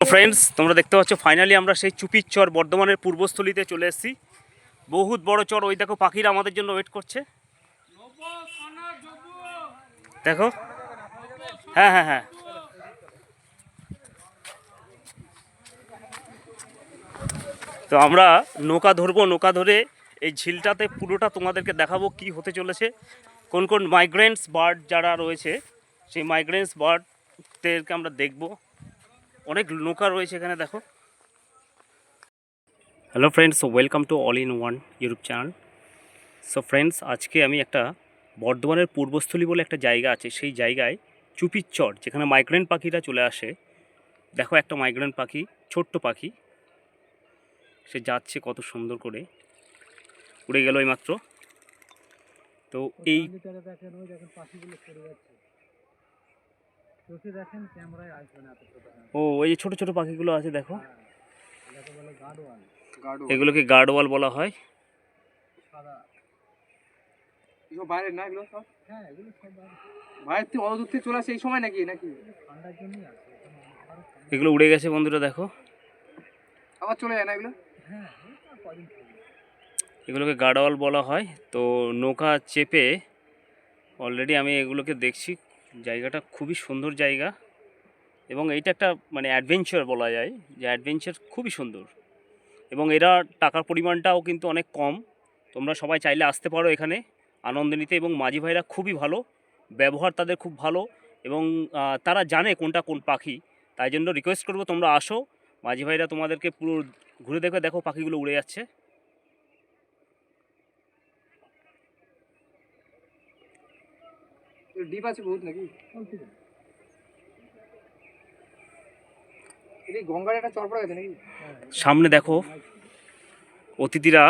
Friends তোমরা দেখতে পাচ্ছ ফাইনালি আমরা সেই চুপির চর বর্ধমানের পূর্বস্থলীতে চলে এসেছি। বহুত বড় চর, ওই দেখো পাখিরা আমাদের জন্য ওয়েট করছে। দেখো। হ্যাঁ হ্যাঁ হ্যাঁ। তো আমরা নৌকা ধরবো, নৌকা ধরে এই ঝিলটাতে পুরোটা তোমাদেরকে দেখাবো কি হতে চলেছে। কোন কোন মাইগ্রেন্টস বার্ড যারা রয়েছে, সেই মাইগ্রেন্টস বার্ডদেরকে আমরা দেখব। অনেক নৌকা রয়েছে এখানে, দেখো। Hello friends welcome to all in one YouTube channel so friends আজকে আমি একটা বর্ধমানের পূর্বস্থলী বলে একটা জায়গা আছে, সেই জায়গায় চুপির চর যেখানে মাইগ্রেন্ট পাখিরা চলে আসে। দেখো একটা মাইগ্রেন্ট পাখি, ছোট্ট পাখি। সে যাচ্ছে কত সুন্দর করে। উড়ে গেল মাত্র তো এই ভিতরে দেখেন ওই দেখেন পাখিগুলো পড়ে যাচ্ছে চোখে দেখেন ক্যামেরায় আসবে না হ্যাঁ ও ওই যে ছোটো ছোটো পাখিগুলো আছে দেখো। গার্ডওয়াল। এগুলোকে গার্ডওয়াল বলা হয়। সাদা। এগুলো বাইরে না এগুলো সব? হ্যাঁ এগুলো সব বাইরে। থেকে অত দূর থেকে চলে আসে এই সময় নাকি নাকি? ঠান্ডার জন্যই। এগুলো উড়ে গেছে বন্ধুরা দেখো। আবার চলে যায় না এগুলো? হ্যাঁ এই। এগুলোকে গার্ডওয়াল বলা হয়। তো নৌকা চেপে অলরেডি আমি এগুলোকে দেখছি। জায়গাটা খুবই সুন্দর জায়গা এবং এইটা একটা মানে অ্যাডভেঞ্চার বলা যায়। যে অ্যাডভেঞ্চার খুবই সুন্দর। এবং এরা টাকার পরিমাণটাও কিন্তু অনেক কম। তোমরা সবাই চাইলে আসতে পারো এখানে আনন্দ নিতে এবং মাঝি ভাইরা খুবই ভালো, ব্যবহার তাদের খুব ভালো এবং তারা জানে কোনটা কোন পাখি। তাই জন্য রিকোয়েস্ট করব তোমরা আসো। মাঝি ভাইরা তোমাদেরকে পুরো ঘুরে দেখে, দেখো পাখিগুলো উড়ে যাচ্ছে। ডিপ আছে বহুত নাকি? সামনে দেখো, অতিথিরা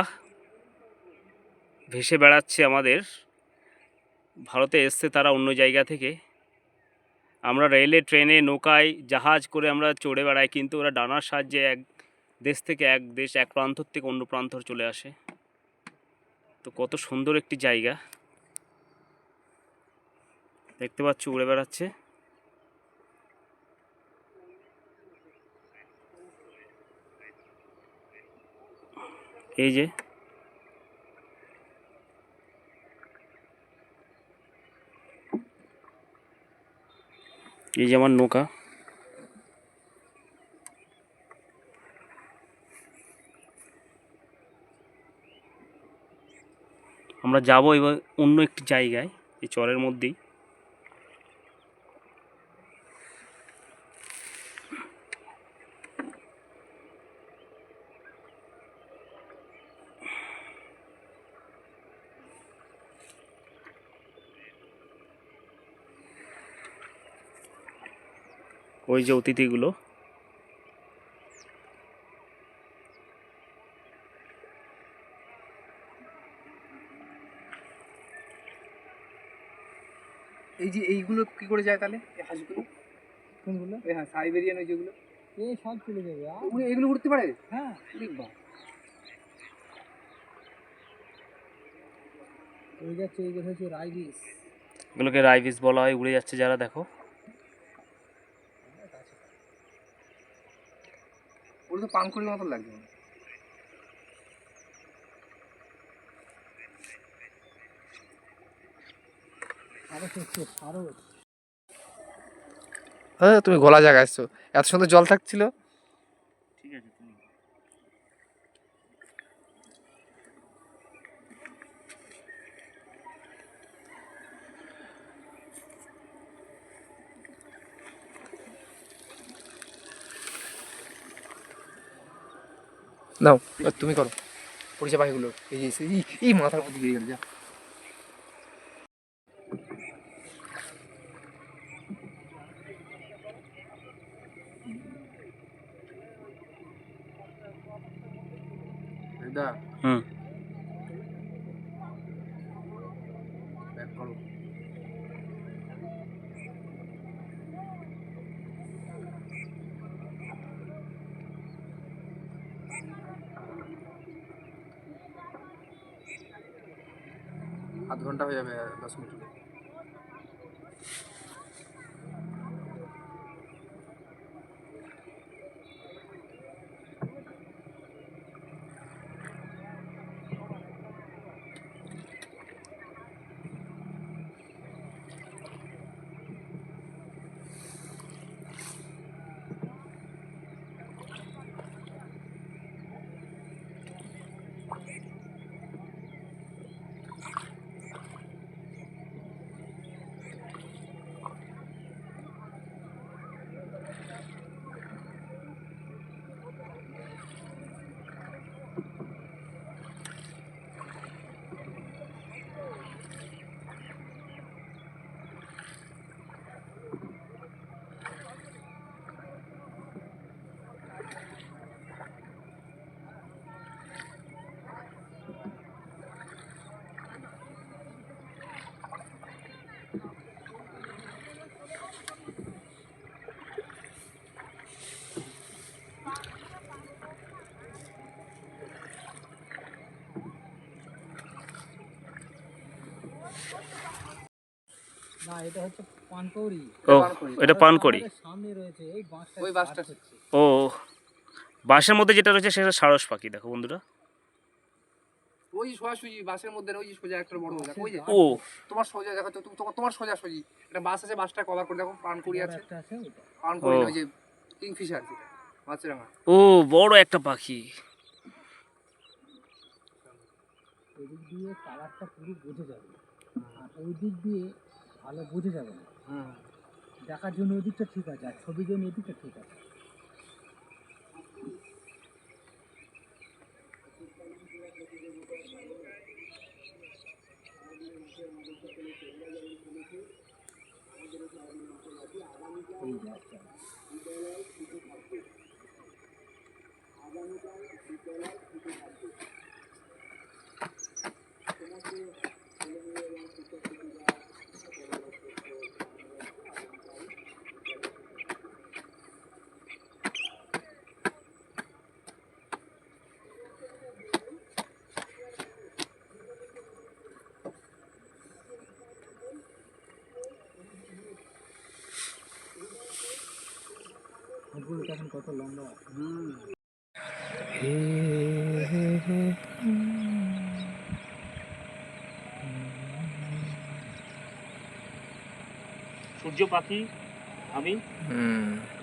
ভেসে বেড়াচ্ছে আমাদের। ভারতে এসছে তারা অন্য জায়গা থেকে। আমরা রেলে, ট্রেনে, নৌকায় জাহাজ করে আমরা চড়ে বেড়াই, কিন্তু ওরা ডানার সাহায্যে এক দেশ থেকে এক দেশ, এক প্রান্তর থেকে অন্য প্রান্তর চলে আসে। তো কত সুন্দর একটি জায়গা। দেখতে পাচ্ছ, উড়ে বেড়াচ্ছে। এই যে। এই যে আমার নৌকা। আমরা যাব এবার অন্য একটি জায়গায়, এই চরের মধ্যেই। ওই যে অতিথিগুলো। এই যে এইগুলো কি করে যায় তাহলে? এই হাঁসগুলো? কোনগুলো? এই হ্যাঁ সাইবেরিয়ান ওই যেগুলো। এই সব চলে যাবে ওগুলো এগুলো উঠতে পারে? হ্যাঁ। উড়ি ওই যাচ্ছে এই যে হচ্ছে রাইডিস এগুলোকে রাইভিস বলা হয় উড়ে যাচ্ছে যারা দেখো। ওগুলো তো পানকুড়ির মতো লাগবে হ্যাঁ তুমি গলা জায়গায় আসছো এত সুন্দর জল থাকছিল। নাও। তুমি করো। পরিচয় পাখিগুলো। এই যে এই এই মাথার মধ্যে দিয়ে গেল যা। হুম। আধ ঘণ্টা হয়ে যাবে না এটা হচ্ছে পানকৌড়ি। ও এটা পানকড়ি। সামনে রয়েছে এই বাঁশটা ওই বাঁশটা। ও বাঁশের মধ্যে যেটা রয়েছে সেটা সারস পাখি দেখো বন্ধুরা। ওই সোজাসুজি বাসের মধ্যে ওই যে সোজা একটা বড় দেখো ওই যে ও। তোমার সোজা দেখো তো তোমার তোমার সোজা সুজি। একটা বাস আছে বাসটা কভার করে দেখো আছে। ওই যে কিংফিশার মাছরাঙা ও বড় একটা পাখি। দিয়ে কালারটা পুরো বোঝা যাবে। আর ওই দিক দিয়ে ভালো বুঝে যাবে না। হুম। দেখার জন্য ওই দিকটা ঠিক আছে আর ছবির জন্য এই দিকটা ঠিক আছে। এই যে কত লম্বা? সূর্য পাখি আমি। হুম।